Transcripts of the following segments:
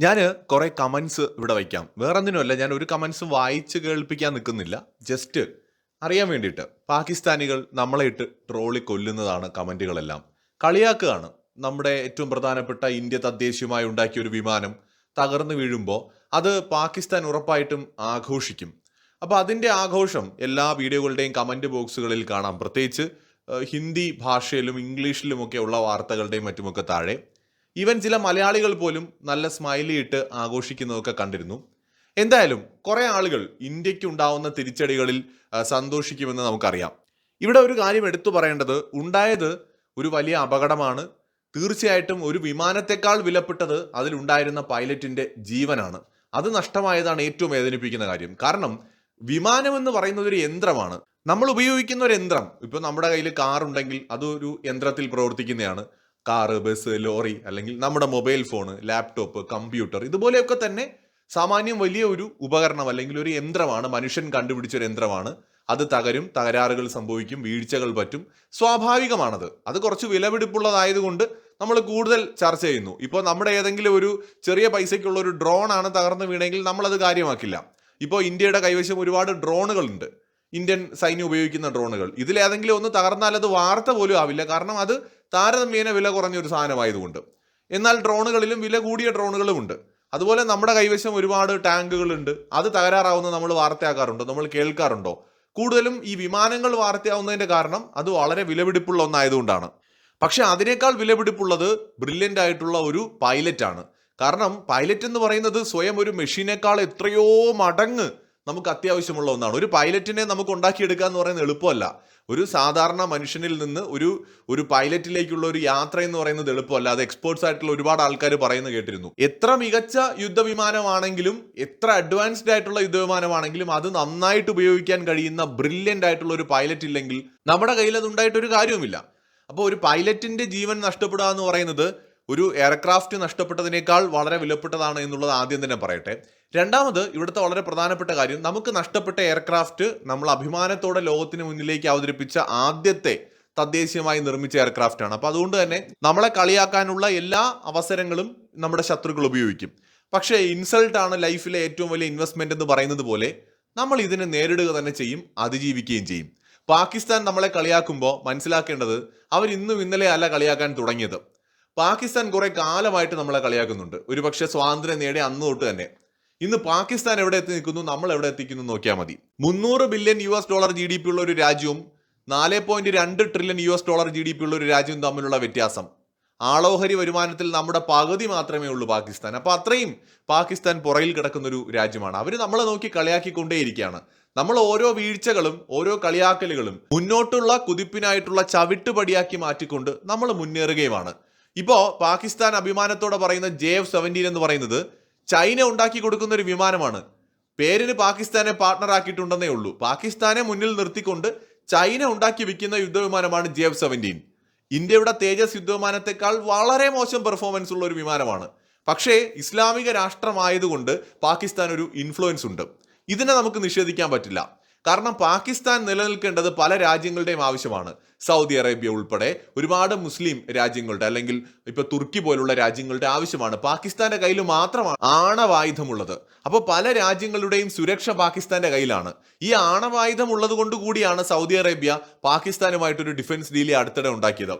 ഞാൻ കുറേ കമൻസ് ഇവിടെ വയ്ക്കാം. വേറൊന്നിനുമല്ല ഞാൻ ഒരു കമൻസ് വായിച്ച് കേൾപ്പിക്കാൻ നിൽക്കുന്നില്ല. ജസ്റ്റ് അറിയാൻ വേണ്ടിയിട്ട്. പാകിസ്ഥാനികൾ നമ്മളെ ഇട്ട് ട്രോളി കൊല്ലുന്നതാണ് കമന്റുകളെല്ലാം കളിയാക്കുകയാണ്. നമ്മുടെ ഏറ്റവും പ്രധാനപ്പെട്ട ഇന്ത്യ തദ്ദേശീയമായി ഉണ്ടാക്കിയ ഒരു വിമാനം തകർന്നു വീഴുമ്പോൾ അത് പാകിസ്ഥാൻ ഉറപ്പായിട്ടും ആഘോഷിക്കും. അപ്പോൾ അതിന്റെ ആഘോഷം എല്ലാ വീഡിയോകളുടെയും കമന്റ് ബോക്സുകളിൽ കാണാം. പ്രത്യേകിച്ച് ഹിന്ദി ഭാഷയിലും ഇംഗ്ലീഷിലുമൊക്കെ ഉള്ള വാർത്തകളുടെയും മറ്റുമൊക്കെ താഴെ. ഈവൻ ചില മലയാളികൾ പോലും നല്ല സ്മൈലി ഇട്ട് ആഘോഷിക്കുന്നതൊക്കെ കണ്ടിരുന്നു. എന്തായാലും കുറേ ആളുകൾ ഇന്ത്യയ്ക്ക് ഉണ്ടാവുന്ന തിരിച്ചടികളിൽ സന്തോഷിക്കുമെന്ന് നമുക്കറിയാം. ഇവിടെ ഒരു കാര്യം എടുത്തു പറയേണ്ടത് ഉണ്ടായത് ഒരു വലിയ അപകടമാണ്. തീർച്ചയായിട്ടും ഒരു വിമാനത്തെക്കാൾ വിലപ്പെട്ടത് അതിലുണ്ടായിരുന്ന പൈലറ്റിന്റെ ജീവനാണ്. അത് നഷ്ടമായതാണ് ഏറ്റവും വേദനിപ്പിക്കുന്ന കാര്യം. കാരണം വിമാനം എന്ന് പറയുന്നത് ഒരു യന്ത്രമാണ്. നമ്മൾ ഉപയോഗിക്കുന്ന ഒരു യന്ത്രം ഇപ്പോൾ നമ്മുടെ കയ്യിൽ കാർ ഉണ്ടെങ്കിൽ അതൊരു യന്ത്രത്തിൽ പ്രവർത്തിക്കുന്നതാണ്. കാറ് ബസ് ലോറി അല്ലെങ്കിൽ നമ്മുടെ മൊബൈൽ ഫോൺ ലാപ്ടോപ്പ് കമ്പ്യൂട്ടർ ഇതുപോലെയൊക്കെ തന്നെ സാമാന്യം വലിയ ഒരു ഉപകരണം അല്ലെങ്കിൽ ഒരു യന്ത്രമാണ് മനുഷ്യൻ കണ്ടുപിടിച്ച ഒരു യന്ത്രമാണ്. അത് തകരും തകരാറുകൾ സംഭവിക്കും വീഴ്ചകൾ പറ്റും. സ്വാഭാവികമാണത്. അത് കുറച്ച് വിലപിടിപ്പുള്ളതായതുകൊണ്ട് നമ്മൾ കൂടുതൽ ചർച്ച ചെയ്യുന്നു. ഇപ്പോൾ നമ്മുടെ ഏതെങ്കിലും ഒരു ചെറിയ പൈസയ്ക്കുള്ള ഒരു ഡ്രോൺ ആണ് തകർന്നു വീണെങ്കിൽ നമ്മളത് കാര്യമാക്കില്ല. ഇപ്പോൾ ഇന്ത്യയുടെ കൈവശം ഒരുപാട് ഡ്രോണുകളുണ്ട് ഇന്ത്യൻ സൈന്യം ഉപയോഗിക്കുന്ന ഡ്രോണുകൾ ഇതിലേതെങ്കിലും ഒന്ന് തകർന്നാൽ അത് വാർത്ത പോലും ആവില്ല. കാരണം അത് താരതമ്യേന വില കുറഞ്ഞ ഒരു സാധനമായതുകൊണ്ട്. എന്നാൽ ഡ്രോണുകളിലും വില കൂടിയ ഡ്രോണുകളും ഉണ്ട് അതുപോലെ നമ്മുടെ കൈവശം ഒരുപാട് ടാങ്കുകളുണ്ട്. അത് തകരാറാവുന്ന നമ്മൾ വാർത്തയാക്കാറുണ്ടോ? നമ്മൾ കേൾക്കാറുണ്ടോ? കൂടുതലും ഈ വിമാനങ്ങൾ വാർത്തയാവുന്നതിന്റെ കാരണം അത് വളരെ വിലപിടിപ്പുള്ള ഒന്നായതുകൊണ്ടാണ്. പക്ഷെ അതിനേക്കാൾ വിലപിടിപ്പുള്ളത് ബ്രില്യന്റ് ആയിട്ടുള്ള ഒരു പൈലറ്റാണ്. കാരണം പൈലറ്റ് എന്ന് പറയുന്നത് സ്വയം ഒരു മെഷീനേക്കാൾ എത്രയോ മടങ്ങ് നമുക്ക് അത്യാവശ്യമുള്ള ഒന്നാണ്. ഒരു പൈലറ്റിനെ നമുക്ക് ഉണ്ടാക്കിയെടുക്കുക എന്ന് പറയുന്നത് എളുപ്പമല്ല. ഒരു സാധാരണ മനുഷ്യനിൽ നിന്ന് ഒരു ഒരു പൈലറ്റിലേക്കുള്ള ഒരു യാത്ര എന്ന് പറയുന്നത് എളുപ്പമല്ല. അത് എക്സ്പേർട്സ് ആയിട്ടുള്ള ഒരുപാട് ആൾക്കാർ പറയുന്നത് കേട്ടിരുന്നു. എത്ര മികച്ച യുദ്ധവിമാനമാണെങ്കിലും എത്ര അഡ്വാൻസ്ഡ് ആയിട്ടുള്ള യുദ്ധവിമാനമാണെങ്കിലും അത് നന്നായിട്ട് ഉപയോഗിക്കാൻ കഴിയുന്ന ബ്രില്യന്റ് ആയിട്ടുള്ള ഒരു പൈലറ്റ് ഇല്ലെങ്കിൽ നമ്മുടെ കയ്യിൽ അത് ഉണ്ടായിട്ടൊരു കാര്യവുമില്ല. അപ്പോൾ ഒരു പൈലറ്റിന്റെ ജീവൻ നഷ്ടപ്പെടുക എന്ന് പറയുന്നത് ഒരു എയർക്രാഫ്റ്റ് നഷ്ടപ്പെട്ടതിനേക്കാൾ വളരെ വിലപ്പെട്ടതാണ് എന്നുള്ളത് ആദ്യം തന്നെ പറയട്ടെ. രണ്ടാമത് ഇവിടുത്തെ വളരെ പ്രധാനപ്പെട്ട കാര്യം നമുക്ക് നഷ്ടപ്പെട്ട എയർക്രാഫ്റ്റ് നമ്മൾ അഭിമാനത്തോടെ ലോകത്തിന് മുന്നിലേക്ക് അവതരിപ്പിച്ച ആദ്യത്തെ തദ്ദേശീയമായി നിർമ്മിച്ച എയർക്രാഫ്റ്റ് ആണ്. അപ്പോൾ അതുകൊണ്ട് തന്നെ നമ്മളെ കളിയാക്കാനുള്ള എല്ലാ അവസരങ്ങളും നമ്മുടെ ശത്രുക്കൾ ഉപയോഗിക്കും. പക്ഷേ ഇൻസൾട്ട് ആണ് ലൈഫിലെ ഏറ്റവും വലിയ ഇൻവെസ്റ്റ്മെന്റ് എന്ന് പറയുന്നത് പോലെ നമ്മൾ ഇതിനെ നേരിടുക തന്നെ ചെയ്യും അതിജീവിക്കുകയും ചെയ്യും. പാകിസ്ഥാൻ നമ്മളെ കളിയാക്കുമ്പോൾ മനസ്സിലാക്കേണ്ടത് അവർ ഇന്നും ഇന്നലെ അല്ല കളിയാക്കാൻ തുടങ്ങിയത്. പാകിസ്ഥാൻ കുറെ കാലമായിട്ട് നമ്മളെ കളിയാക്കുന്നുണ്ട്. ഒരുപക്ഷെ സ്വാതന്ത്ര്യം നേടിയ അന്ന് തൊട്ട് തന്നെ. ഇന്ന് പാകിസ്ഥാൻ എവിടെ എത്തി നിൽക്കുന്നു? നമ്മൾ എവിടെ എത്തിക്കുന്നു നോക്കിയാൽ മതി. മുന്നൂറ് billion U S dollar G D P ഉള്ള ഒരു രാജ്യവും നാല് പോയിന്റ് രണ്ട് trillion U S dollar G D P ഉള്ള ഒരു രാജ്യവും തമ്മിലുള്ള വ്യത്യാസം. ആളോഹരി വരുമാനത്തിൽ നമ്മുടെ പകുതി മാത്രമേ ഉള്ളൂ പാകിസ്ഥാൻ. അപ്പൊ അത്രയും പാകിസ്ഥാൻ പുറയിൽ കിടക്കുന്ന ഒരു രാജ്യമാണ്. അവർ നമ്മളെ നോക്കി കളിയാക്കിക്കൊണ്ടേയിരിക്കുകയാണ്. നമ്മൾ ഓരോ വീഴ്ചകളും ഓരോ കളിയാക്കലുകളും മുന്നോട്ടുള്ള കുതിപ്പിനായിട്ടുള്ള ചവിട്ടുപടിയാക്കി മാറ്റിക്കൊണ്ട് നമ്മൾ മുന്നേറുകയുമാണ്. ഇപ്പോ പാകിസ്ഥാൻ അഭിമാനത്തോടെ പറയുന്ന ജെ എഫ് സെവന്റീൻ എന്ന് പറയുന്നത് ചൈന ഉണ്ടാക്കി കൊടുക്കുന്ന ഒരു വിമാനമാണ്. പേരിന് പാകിസ്ഥാനെ പാർട്ണർ ആക്കിയിട്ടുണ്ടെന്നേ ഉള്ളൂ. പാകിസ്ഥാനെ മുന്നിൽ നിർത്തിക്കൊണ്ട് ചൈന ഉണ്ടാക്കി വിൽക്കുന്ന യുദ്ധവിമാനമാണ് ജെ എഫ് സെവന്റീൻ. ഇന്ത്യയുടെ തേജസ് യുദ്ധവിമാനത്തെക്കാൾ വളരെ മോശം പെർഫോമൻസ് ഉള്ള ഒരു വിമാനമാണ്. പക്ഷേ ഇസ്ലാമിക രാഷ്ട്രമായതുകൊണ്ട് പാകിസ്ഥാൻ ഒരു ഇൻഫ്ലുവൻസ് ഉണ്ട്. ഇതിനെ നമുക്ക് നിഷേധിക്കാൻ പറ്റില്ല. കാരണം പാകിസ്ഥാൻ നിലനിൽക്കേണ്ടത് പല രാജ്യങ്ങളുടെയും ആവശ്യമാണ്. സൗദി അറേബ്യ ഉൾപ്പെടെ ഒരുപാട് മുസ്ലിം രാജ്യങ്ങളുടെ അല്ലെങ്കിൽ ഇപ്പൊ തുർക്കി പോലുള്ള രാജ്യങ്ങളുടെ ആവശ്യമാണ്. പാകിസ്ഥാന്റെ കയ്യിൽ മാത്രമാണ് ആണവായുധമുള്ളത്. അപ്പോൾ പല രാജ്യങ്ങളുടെയും സുരക്ഷ പാകിസ്ഥാന്റെ കയ്യിലാണ്. ഈ ആണവായുധം ഉള്ളത് കൊണ്ട് കൂടിയാണ് സൗദി അറേബ്യ പാകിസ്ഥാനുമായിട്ടൊരു ഡിഫൻസ് ഡീലി അടുത്തിടെ ഉണ്ടാക്കിയത്.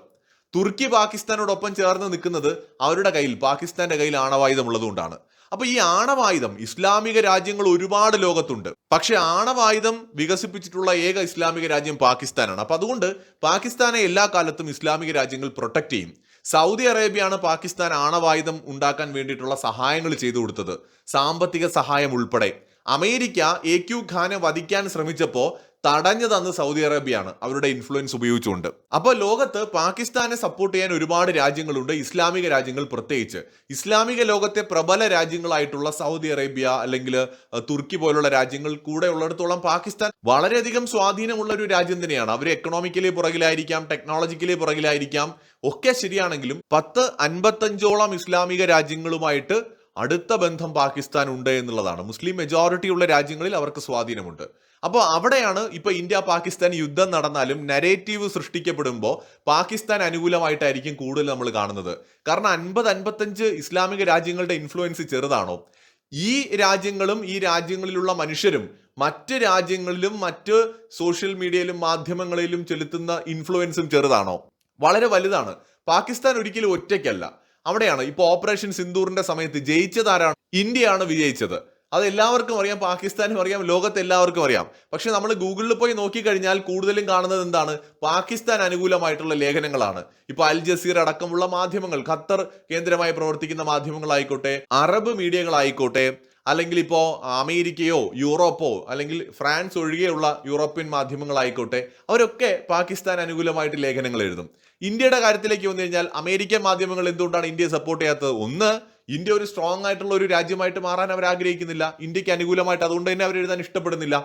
തുർക്കി പാകിസ്ഥാനോടൊപ്പം ചേർന്ന് നിൽക്കുന്നത് അവരുടെ കയ്യിൽ പാകിസ്ഥാന്റെ കയ്യിൽ ആണവായുധം ഉള്ളതുകൊണ്ടാണ് അപ്പൊ ഈ ആണവായുധം ഇസ്ലാമിക രാജ്യങ്ങൾ ഒരുപാട് ലോകത്തുണ്ട്. പക്ഷെ ആണവായുധം വികസിപ്പിച്ചിട്ടുള്ള ഏക ഇസ്ലാമിക രാജ്യം പാകിസ്ഥാനാണ്. അപ്പൊ അതുകൊണ്ട് പാകിസ്ഥാനെ എല്ലാ കാലത്തും ഇസ്ലാമിക രാജ്യങ്ങൾ പ്രൊട്ടക്ട് ചെയ്യും. സൗദി അറേബ്യയാണ് പാകിസ്ഥാൻ ആണവായുധം ഉണ്ടാക്കാൻ വേണ്ടിയിട്ടുള്ള സഹായങ്ങൾ ചെയ്തു കൊടുത്തത്. സാമ്പത്തിക സഹായം ഉൾപ്പെടെ. അമേരിക്ക എ ക്യു ഖാനെ വധിക്കാൻ ശ്രമിച്ചപ്പോൾ തടഞ്ഞു തന്ന് സൗദി അറേബ്യയാണ്. അവരുടെ ഇൻഫ്ലുവൻസ് ഉപയോഗിച്ചുകൊണ്ട്. അപ്പോൾ ലോകത്ത് പാകിസ്ഥാനെ സപ്പോർട്ട് ചെയ്യാൻ ഒരുപാട് രാജ്യങ്ങളുണ്ട്. ഇസ്ലാമിക രാജ്യങ്ങൾ പ്രത്യേകിച്ച്. ഇസ്ലാമിക ലോകത്തെ പ്രബല രാജ്യങ്ങളായിട്ടുള്ള സൗദി അറേബ്യ അല്ലെങ്കിൽ തുർക്കി പോലുള്ള രാജ്യങ്ങൾ കൂടെ ഉള്ളിടത്തോളം പാകിസ്ഥാൻ വളരെയധികം സ്വാധീനമുള്ള ഒരു രാജ്യം തന്നെയാണ്. അവർ എക്കണോമിക്കലി പുറകിലായിരിക്കാം ടെക്നോളജിക്കലി പുറകിലായിരിക്കാം. ഒക്കെ ശരിയാണെങ്കിലും പത്ത് അൻപത്തഞ്ചോളം ഇസ്ലാമിക രാജ്യങ്ങളുമായിട്ട് അടുത്ത ബന്ധം പാകിസ്ഥാൻ ഉണ്ട് എന്നുള്ളതാണ്. മുസ്ലിം മെജോറിറ്റി ഉള്ള രാജ്യങ്ങളിൽ അവർക്ക് സ്വാധീനമുണ്ട്. അപ്പോൾ അവിടെയാണ് ഇപ്പോൾ ഇന്ത്യ പാകിസ്ഥാൻ യുദ്ധം നടന്നാലും നരേറ്റീവ് സൃഷ്ടിക്കപ്പെടുമ്പോൾ പാകിസ്ഥാൻ അനുകൂലമായിട്ടായിരിക്കും കൂടുതൽ നമ്മൾ കാണുന്നത്. കാരണം അൻപത് അൻപത്തഞ്ച് ഇസ്ലാമിക രാജ്യങ്ങളുടെ ഇൻഫ്ലുവൻസ് ചെറുതാണോ? ഈ രാജ്യങ്ങളും ഈ രാജ്യങ്ങളിലുള്ള മനുഷ്യരും മറ്റ് രാജ്യങ്ങളിലും മറ്റ് സോഷ്യൽ മീഡിയയിലും മാധ്യമങ്ങളിലും ചെലുത്തുന്ന ഇൻഫ്ലുവൻസും ചെറുതാണോ? വളരെ വലുതാണ്. പാകിസ്ഥാൻ ഒരിക്കലും ഒറ്റയ്ക്കല്ല. അവിടെയാണ്. ഇപ്പോൾ ഓപ്പറേഷൻ സിന്ദൂറിന്റെ സമയത്ത് ജയിച്ചതാരാണ് ഇന്ത്യയാണ് വിജയിച്ചത്. അത് എല്ലാവർക്കും അറിയാം പാകിസ്ഥാനും അറിയാം ലോകത്ത് എല്ലാവർക്കും അറിയാം. പക്ഷെ നമ്മൾ ഗൂഗിളിൽ പോയി നോക്കിക്കഴിഞ്ഞാൽ കൂടുതലും കാണുന്നത് എന്താണ്? പാകിസ്ഥാൻ അനുകൂലമായിട്ടുള്ള ലേഖനങ്ങളാണ്. ഇപ്പൊ അൽ ജസീർ അടക്കമുള്ള മാധ്യമങ്ങൾ ഖത്തർ കേന്ദ്രമായി പ്രവർത്തിക്കുന്ന മാധ്യമങ്ങളായിക്കോട്ടെ അറബ് മീഡിയകളായിക്കോട്ടെ അല്ലെങ്കിൽ ഇപ്പോൾ അമേരിക്കയോ യൂറോപ്പോ അല്ലെങ്കിൽ ഫ്രാൻസ് ഒഴികെയുള്ള യൂറോപ്യൻ മാധ്യമങ്ങളായിക്കോട്ടെ അവരൊക്കെ പാകിസ്ഥാൻ അനുകൂലമായിട്ട് ലേഖനങ്ങൾ എഴുതും. ഇന്ത്യയുടെ കാര്യത്തിലേക്ക് വന്നു കഴിഞ്ഞാൽ അമേരിക്കൻ മാധ്യമങ്ങൾ എന്തുകൊണ്ടാണ് ഇന്ത്യയെ സപ്പോർട്ട് ചെയ്യാത്തത്? ഒന്ന് ഇന്ത്യ ഒരു സ്ട്രോങ് ആയിട്ടുള്ള ഒരു രാജ്യമായിട്ട് മാറാൻ അവർ ആഗ്രഹിക്കുന്നില്ല. ഇന്ത്യയ്ക്ക് അനുകൂലമായിട്ട് അതുകൊണ്ട് തന്നെ അവർ എഴുതാൻ ഇഷ്ടപ്പെടുന്നില്ല.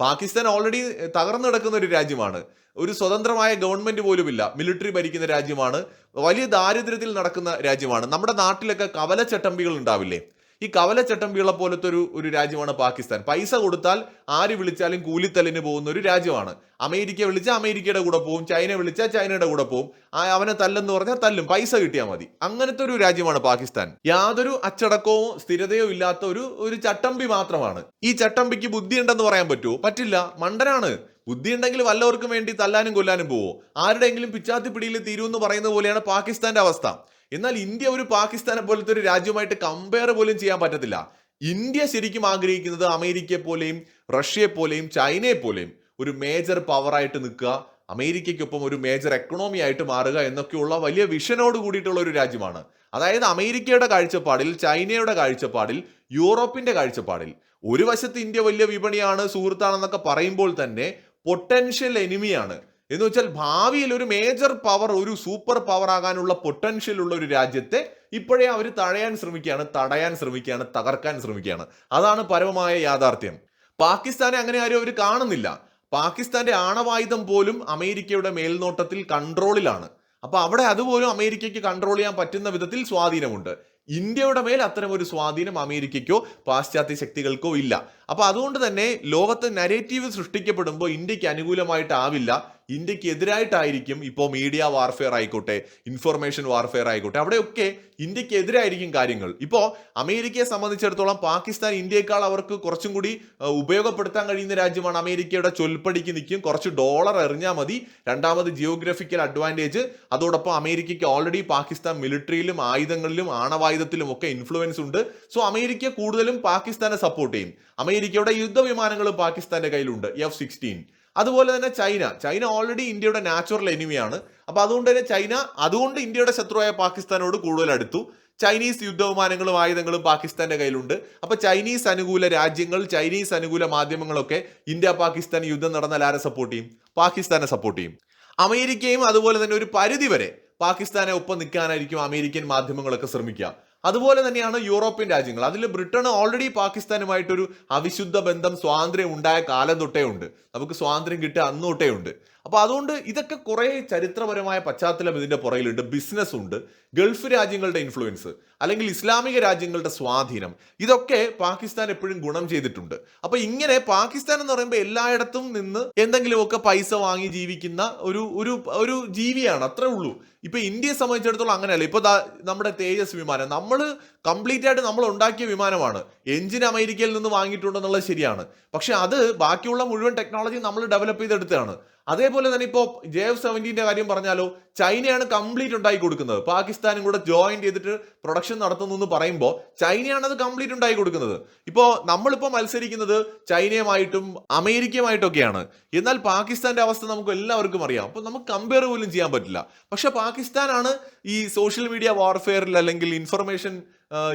പാകിസ്ഥാൻ ഓൾറെഡി തകർന്നു കിടക്കുന്ന ഒരു രാജ്യമാണ്. ഒരു സ്വതന്ത്രമായ ഗവൺമെന്റ് പോലുമില്ല. മിലിറ്ററി ഭരിക്കുന്ന രാജ്യമാണ്. വലിയ ദാരിദ്ര്യത്തിൽ നടക്കുന്ന രാജ്യമാണ്. നമ്മുടെ നാട്ടിലൊക്കെ കവലച്ചട്ടമ്പികൾ ഉണ്ടാവില്ലേ? ഈ കവലച്ചട്ടമ്പികളെ പോലത്തെ ഒരു ഒരു രാജ്യമാണ് പാകിസ്ഥാൻ. പൈസ കൊടുത്താൽ ആര് വിളിച്ചാലും കൂലിത്തലിന് പോകുന്ന ഒരു രാജ്യമാണ്. അമേരിക്ക വിളിച്ചാൽ അമേരിക്കയുടെ കൂടെ പോകും ചൈന വിളിച്ചാൽ ചൈനയുടെ കൂടെ പോകും അവനെ തല്ലെന്ന് പറഞ്ഞാൽ തല്ലും പൈസ കിട്ടിയാൽ മതി. അങ്ങനത്തെ ഒരു രാജ്യമാണ് പാകിസ്ഥാൻ. യാതൊരു അച്ചടക്കവും സ്ഥിരതയോ ഇല്ലാത്ത ഒരു ഒരു ചട്ടമ്പി മാത്രമാണ്. ഈ ചട്ടമ്പിക്ക് ബുദ്ധി ഉണ്ടെന്ന് പറയാൻ പറ്റുമോ? പറ്റില്ല. മണ്ടനാണ്. ബുദ്ധി ഉണ്ടെങ്കിൽ വല്ലവർക്കും വേണ്ടി തല്ലാനും കൊല്ലാനും പോവോ. ആരുടെയെങ്കിലും പിച്ചാത്തി പിടിയിൽ തീരുമെന്ന് പറയുന്ന പോലെയാണ് പാകിസ്ഥാന്റെ അവസ്ഥ. എന്നാൽ ഇന്ത്യ ഒരു പാകിസ്ഥാനെ പോലത്തെ ഒരു രാജ്യമായിട്ട് കമ്പയർ പോലും ചെയ്യാൻ പറ്റത്തില്ല. ഇന്ത്യ ശരിക്കും ആഗ്രഹിക്കുന്നത് അമേരിക്കയെ പോലെയും റഷ്യയെ പോലെയും ചൈനയെ പോലെയും ഒരു മേജർ പവറായിട്ട് നിൽക്കുക അമേരിക്കയ്ക്കൊപ്പം ഒരു മേജർ എക്കണോമി ആയിട്ട് മാറുക എന്നൊക്കെയുള്ള വലിയ വിഷനോട് കൂടിയിട്ടുള്ള ഒരു രാജ്യമാണ്. അതായത് അമേരിക്കയുടെ കാഴ്ചപ്പാടിൽ ചൈനയുടെ കാഴ്ചപ്പാടിൽ യൂറോപ്പിന്റെ കാഴ്ചപ്പാടിൽ. ഒരു വശത്ത് ഇന്ത്യ വലിയ വിപണിയാണ് സുഹൃത്താണെന്നൊക്കെ പറയുമ്പോൾ തന്നെ പൊട്ടൻഷ്യൽ എനിമിയാണ് എന്ന് വെച്ചാൽ ഭാവിയിൽ ഒരു മേജർ പവർ ഒരു സൂപ്പർ പവർ ആകാനുള്ള പൊട്ടൻഷ്യൽ ഉള്ള ഒരു രാജ്യത്തെ ഇപ്പോഴേ അവർ തടയാൻ ശ്രമിക്കുകയാണ് തടയാൻ ശ്രമിക്കുകയാണ് തകർക്കാൻ ശ്രമിക്കുകയാണ്. അതാണ് പരമമായ യാഥാർത്ഥ്യം. പാകിസ്ഥാനെ അങ്ങനെ ആരും അവർ കാണുന്നില്ല. പാകിസ്ഥാന്റെ ആണവായുധം പോലും അമേരിക്കയുടെ മേൽനോട്ടത്തിൽ കൺട്രോളിലാണ്. അപ്പൊ അവിടെ അതുപോലും അമേരിക്കയ്ക്ക് കൺട്രോൾ ചെയ്യാൻ പറ്റുന്ന വിധത്തിൽ സ്വാധീനമുണ്ട്. ഇന്ത്യയുടെ മേൽ അത്തരം ഒരു സ്വാധീനം അമേരിക്കയ്ക്കോ പാശ്ചാത്യ ശക്തികൾക്കോ ഇല്ല. അപ്പൊ അതുകൊണ്ട് തന്നെ ലോകത്ത് നരേറ്റീവ് സൃഷ്ടിക്കപ്പെടുമ്പോൾ ഇന്ത്യയ്ക്ക് അനുകൂലമായിട്ടാവില്ല ഇന്ത്യയ്ക്ക് എതിരായിട്ടായിരിക്കും ഇപ്പോൾ മീഡിയ വാർഫെയർ ആയിക്കോട്ടെ ഇൻഫർമേഷൻ വാർഫെയർ ആയിക്കോട്ടെ അവിടെയൊക്കെ ഇന്ത്യയ്ക്ക് എതിരായിരിക്കും കാര്യങ്ങൾ. ഇപ്പോൾ അമേരിക്കയെ സംബന്ധിച്ചിടത്തോളം പാകിസ്ഥാൻ ഇന്ത്യയെക്കാൾ അവർക്ക് കുറച്ചും കൂടി ഉപയോഗപ്പെടുത്താൻ കഴിയുന്ന രാജ്യമാണ് അമേരിക്കയുടെ ചൊൽപ്പടിക്ക് നിൽക്കും. കുറച്ച് ഡോളർ എറിഞ്ഞാൽ മതി. രണ്ടാമത് ജിയോഗ്രഫിക്കൽ അഡ്വാന്റേജ് അതോടൊപ്പം അമേരിക്കയ്ക്ക് ഓൾറെഡി പാകിസ്ഥാൻ മിലിറ്ററിയിലും ആയുധങ്ങളിലും ആണവായുധത്തിലും ഒക്കെ ഇൻഫ്ലുവൻസ് ഉണ്ട്. സോ അമേരിക്ക കൂടുതലും പാകിസ്ഥാനെ സപ്പോർട്ട് ചെയ്യും. അമേരിക്കയുടെ യുദ്ധവിമാനങ്ങളും പാകിസ്ഥാന്റെ കയ്യിലുണ്ട്. എഫ് സിക്സ്റ്റീൻ അതുപോലെ തന്നെ ചൈന. ചൈന ഓൾറെഡി ഇന്ത്യയുടെ നാച്ചുറൽ എനിമിയാണ് അപ്പൊ അതുകൊണ്ട് തന്നെ ചൈന അതുകൊണ്ട് ഇന്ത്യയുടെ ശത്രുവായ പാകിസ്ഥാനോട് കൂടുതൽ അടുത്തു. ചൈനീസ് യുദ്ധവിമാനങ്ങളും ആയുധങ്ങളും പാകിസ്ഥാന്റെ കയ്യിലുണ്ട്. അപ്പൊ ചൈനീസ് അനുകൂല രാജ്യങ്ങൾ ചൈനീസ് അനുകൂല മാധ്യമങ്ങളൊക്കെ ഇന്ത്യ പാകിസ്ഥാൻ യുദ്ധം നടന്നാൽ ആരെ സപ്പോർട്ട് ചെയ്യും? പാകിസ്ഥാനെ സപ്പോർട്ട് ചെയ്യും. അമേരിക്കയും അതുപോലെ തന്നെ ഒരു പരിധി വരെ പാകിസ്ഥാനെ ഒപ്പം നിൽക്കാനായിരിക്കും അമേരിക്കൻ മാധ്യമങ്ങളൊക്കെ ശ്രമിക്കുക. അതുപോലെ തന്നെയാണ് യൂറോപ്യൻ രാജ്യങ്ങൾ. അതിൽ ബ്രിട്ടൻ ഓൾറെഡി പാകിസ്ഥാനുമായിട്ടൊരു അവിശുദ്ധ ബന്ധം സ്വാതന്ത്ര്യം ഉണ്ടായ കാലം തൊട്ടേ ഉണ്ട്. നമുക്ക് സ്വാതന്ത്ര്യം കിട്ടിയ അന്ന് തൊട്ടേ ഉണ്ട്. അപ്പൊ അതുകൊണ്ട് ഇതൊക്കെ കുറേ ചരിത്രപരമായ പശ്ചാത്തലം ഇതിന്റെ പുറകിലുണ്ട്. ബിസിനസ് ഉണ്ട്. ഗൾഫ് രാജ്യങ്ങളുടെ ഇൻഫ്ലുവൻസ് അല്ലെങ്കിൽ ഇസ്ലാമിക രാജ്യങ്ങളുടെ സ്വാധീനം ഇതൊക്കെ പാകിസ്ഥാൻ എപ്പോഴും ഗുണം ചെയ്തിട്ടുണ്ട്. അപ്പോൾ ഇങ്ങനെ പാകിസ്ഥാൻ എന്ന് പറയുമ്പോൾ എല്ലായിടത്തും നിന്ന് എന്തെങ്കിലുമൊക്കെ പൈസ വാങ്ങി ജീവിക്കുന്ന ഒരു ഒരു ഒരു ജീവിയാണ്. അത്രേ ഉള്ളൂ. ഇപ്പൊ ഇന്ത്യയെ സംബന്ധിച്ചിടത്തോളം അങ്ങനെയല്ല. ഇപ്പൊ ദാ നമ്മുടെ തേജസ് വിമാനം. നമ്മൾ കംപ്ലീറ്റ് ആയിട്ട് നമ്മൾ ഉണ്ടാക്കിയ വിമാനമാണ്. എഞ്ചിൻ അമേരിക്കയിൽ നിന്ന് വാങ്ങിയിട്ടുണ്ടെന്നുള്ളത് ശരിയാണ്. പക്ഷെ അത് ബാക്കിയുള്ള മുഴുവൻ ടെക്നോളജി നമ്മൾ ഡെവലപ്പ് ചെയ്തെടുത്തതാണ്. അതേപോലെ തന്നെ ഇപ്പോൾ ജെ എഫ് സെവന്റീന്റെ കാര്യം പറഞ്ഞാലോ ചൈനയാണ് കംപ്ലീറ്റ് ഉണ്ടായി കൊടുക്കുന്നത്. പാകിസ്ഥാനും കൂടെ ജോയിൻ ചെയ്തിട്ട് പ്രൊഡക്ഷൻ നടത്തുന്നു എന്ന് പറയുമ്പോൾ ചൈനയാണ് അത് കംപ്ലീറ്റ് ഉണ്ടായി കൊടുക്കുന്നത്. ഇപ്പോൾ നമ്മളിപ്പോൾ മത്സരിക്കുന്നത് ചൈനയുമായിട്ടും അമേരിക്കയുമായിട്ടൊക്കെയാണ്. എന്നാൽ പാകിസ്ഥാന്റെ അവസ്ഥ നമുക്ക് എല്ലാവർക്കും അറിയാം. അപ്പോൾ നമുക്ക് കമ്പയർ പോലും ചെയ്യാൻ പറ്റില്ല. പക്ഷെ പാകിസ്ഥാനാണ് ഈ സോഷ്യൽ മീഡിയ വാർഫെയറിൽ അല്ലെങ്കിൽ ഇൻഫർമേഷൻ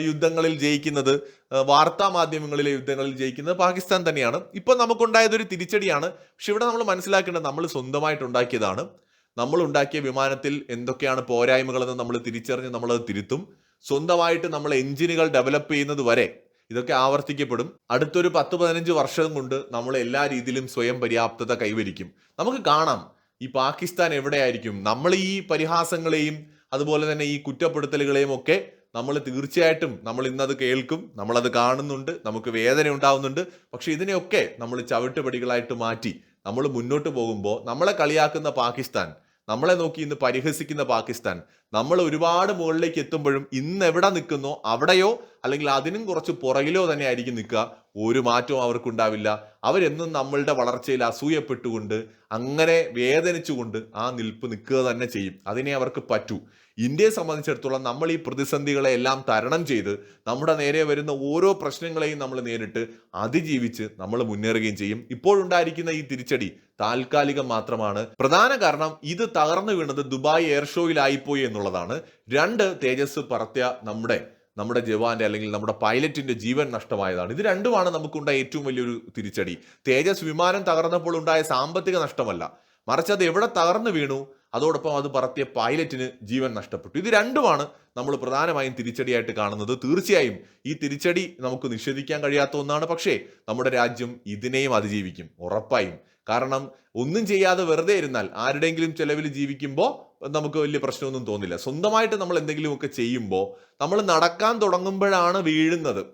യുദ്ധങ്ങളിൽ ജയിക്കുന്നത് വാർത്താ മാധ്യമങ്ങളിലെ യുദ്ധങ്ങളിൽ ജയിക്കുന്നത് പാകിസ്ഥാൻ തന്നെയാണ്. ഇപ്പോൾ നമുക്കുണ്ടായതൊരു തിരിച്ചടിയാണ്. പക്ഷെ ഇവിടെ നമ്മൾ മനസ്സിലാക്കേണ്ടത് നമ്മൾ സ്വന്തമായിട്ട് ഉണ്ടാക്കിയതാണ്. നമ്മൾ ഉണ്ടാക്കിയ വിമാനത്തിൽ എന്തൊക്കെയാണ് പോരായ്മകളെന്ന് നമ്മൾ തിരിച്ചറിഞ്ഞ് നമ്മളത് തിരുത്തും. സ്വന്തമായിട്ട് നമ്മൾ എഞ്ചിനുകൾ ഡെവലപ്പ് ചെയ്യുന്നത് വരെ ഇതൊക്കെ ആവർത്തിക്കപ്പെടും. അടുത്തൊരു പത്ത് പതിനഞ്ച് വർഷം കൊണ്ട് നമ്മൾ എല്ലാ രീതിയിലും സ്വയം പര്യാപ്തത കൈവരിക്കും. നമുക്ക് കാണാം ഈ പാകിസ്ഥാൻ എവിടെയായിരിക്കും? നമ്മൾ ഈ പരിഹാസങ്ങളെയും അതുപോലെ തന്നെ ഈ കുറ്റപ്പെടുത്തലുകളെയും ഒക്കെ നമ്മൾ തീർച്ചയായിട്ടും നമ്മൾ ഇന്നത് കേൾക്കും നമ്മളത് കാണുന്നുണ്ട് നമുക്ക് വേദന ഉണ്ടാവുന്നുണ്ട്. പക്ഷെ ഇതിനെയൊക്കെ നമ്മൾ ചവിട്ടുപടികളായിട്ട് മാറ്റി നമ്മൾ മുന്നോട്ട് പോകുമ്പോൾ നമ്മളെ കളിയാക്കുന്ന പാകിസ്ഥാൻ നമ്മളെ നോക്കി ഇന്ന് പരിഹസിക്കുന്ന പാകിസ്ഥാൻ നമ്മൾ ഒരുപാട് മുകളിലേക്ക് എത്തുമ്പോഴും ഇന്ന് എവിടെ നിൽക്കുന്നോ അവിടെയോ അല്ലെങ്കിൽ അതിനും കുറച്ച് പുറകിലോ തന്നെ ആയിരിക്കും നിൽക്കുക. ഒരു മാറ്റവും അവർക്കുണ്ടാവില്ല. അവരെന്നും നമ്മളുടെ വളർച്ചയിൽ അസൂയപ്പെട്ടുകൊണ്ട് അങ്ങനെ വേദനിച്ചുകൊണ്ട് ആ നിൽപ്പ് നിൽക്കുക തന്നെ ചെയ്യും. അതിനെ അവർക്ക് പറ്റൂ. ഇന്ത്യയെ സംബന്ധിച്ചിടത്തോളം നമ്മൾ ഈ പ്രതിസന്ധികളെ എല്ലാം തരണം ചെയ്ത് നമ്മുടെ നേരെ വരുന്ന ഓരോ പ്രശ്നങ്ങളെയും നമ്മൾ നേരിട്ട് അതിജീവിച്ച് നമ്മൾ മുന്നേറുകയും ചെയ്യും. ഇപ്പോഴുണ്ടായിരിക്കുന്ന ഈ തിരിച്ചടി താൽക്കാലികം മാത്രമാണ്. പ്രധാന കാരണം ഇത് തകർന്നു വീണത് ദുബായ് എയർ ഷോയിലായിപ്പോയി എന്നുള്ളതാണ്. രണ്ട് തേജസ് പറത്തിയ നമ്മുടെ നമ്മുടെ ജവാന്റെ അല്ലെങ്കിൽ നമ്മുടെ പൈലറ്റിന്റെ ജീവൻ നഷ്ടമായതാണ്. ഇത് രണ്ടുമാണ് നമുക്കുണ്ടായ ഏറ്റവും വലിയൊരു തിരിച്ചടി. തേജസ് വിമാനം തകർന്നപ്പോൾ ഉണ്ടായ സാമ്പത്തിക നഷ്ടമല്ല. മറിച്ച് അത് എവിടെ തകർന്നു വീണു അതോടൊപ്പം അത് പറത്തിയ പൈലറ്റിന് ജീവൻ നഷ്ടപ്പെട്ടു. ഇത് രണ്ടുമാണ് നമ്മൾ പ്രധാനമായും തിരിച്ചടിയായിട്ട് കാണുന്നത്. തീർച്ചയായും ഈ തിരിച്ചടി നമുക്ക് നിഷേധിക്കാൻ കഴിയാത്ത ഒന്നാണ്. പക്ഷേ നമ്മുടെ രാജ്യം ഇതിനെയും അതിജീവിക്കും. ഉറപ്പായും. കാരണം ഒന്നും ചെയ്യാതെ വെറുതെ ഇരുന്നാൽ ആരുടെയെങ്കിലും ചെലവിൽ ജീവിക്കുമ്പോൾ നമുക്ക് വലിയ പ്രശ്നമൊന്നും തോന്നില്ല. സ്വന്തമായിട്ട് നമ്മൾ എന്തെങ്കിലുമൊക്കെ ചെയ്യുമ്പോൾ നമ്മൾ നടക്കാൻ തുടങ്ങുമ്പോഴാണ് വീഴുന്നത്.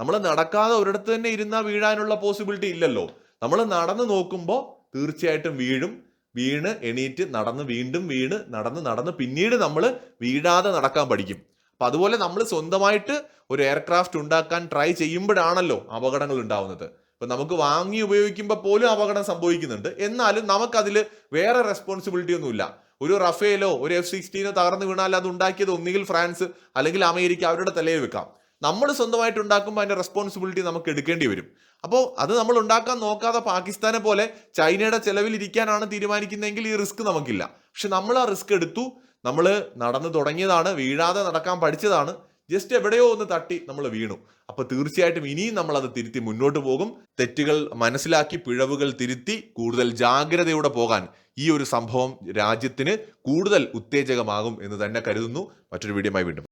നമ്മൾ നടക്കാതെ ഒരിടത്ത് തന്നെ ഇരുന്നാൽ വീഴാനുള്ള പോസിബിലിറ്റി ഇല്ലല്ലോ. നമ്മൾ നടന്ന് നോക്കുമ്പോൾ തീർച്ചയായിട്ടും വീഴും. വീണ് എണീറ്റ് നടന്ന് വീണ്ടും വീണ് നടന്ന് നടന്ന് പിന്നീട് നമ്മൾ വീഴാതെ നടക്കാൻ പഠിക്കും. അപ്പം അതുപോലെ നമ്മൾ സ്വന്തമായിട്ട് ഒരു എയർക്രാഫ്റ്റ് ഉണ്ടാക്കാൻ ട്രൈ ചെയ്യുമ്പോഴാണല്ലോ അപകടങ്ങൾ ഉണ്ടാവുന്നത്. ഇപ്പം നമുക്ക് വാങ്ങി ഉപയോഗിക്കുമ്പോൾ പോലും അപകടം സംഭവിക്കുന്നുണ്ട്. എന്നാലും നമുക്കതിൽ വേറെ റെസ്പോൺസിബിലിറ്റി ഒന്നുമില്ല. ഒരു റഫേലോ ഒരു എഫ് സിക്സ്റ്റീനോ തകർന്നു വീണാൽ അത് ഉണ്ടാക്കിയത് ഒന്നുകിൽ ഫ്രാൻസ് അല്ലെങ്കിൽ അമേരിക്ക അവരുടെ തലയിൽ വെക്കാം. നമ്മൾ സ്വന്തമായിട്ട് ഉണ്ടാക്കുമ്പോൾ അതിന്റെ റെസ്പോൺസിബിലിറ്റി നമുക്ക് എടുക്കേണ്ടി വരും. അപ്പോൾ അത് നമ്മൾ ഉണ്ടാക്കാൻ നോക്കാതെ പാകിസ്ഥാനെ പോലെ ചൈനയുടെ ചെലവിൽ ഇരിക്കാനാണ് തീരുമാനിക്കുന്നതെങ്കിൽ ഈ റിസ്ക് നമുക്കില്ല. പക്ഷെ നമ്മൾ ആ റിസ്ക് എടുത്തു. നമ്മൾ നടന്നു തുടങ്ങിയതാണ് വീഴാതെ നടക്കാൻ പഠിച്ചതാണ്. ജസ്റ്റ് എവിടെയോ ഒന്ന് തട്ടി നമ്മൾ വീണു. അപ്പോൾ തീർച്ചയായിട്ടും ഇനിയും നമ്മൾ അത് തിരുത്തി മുന്നോട്ട് പോകും. തെറ്റുകൾ മനസ്സിലാക്കി പിഴവുകൾ തിരുത്തി കൂടുതൽ ജാഗ്രതയോടെ പോകാൻ ഈ ഒരു സംഭവം രാജ്യത്തിന് കൂടുതൽ ഉത്തേജകമാകും എന്ന് തന്നെ കരുതുന്നു. മറ്റൊരു വീഡിയോമായി വീണ്ടും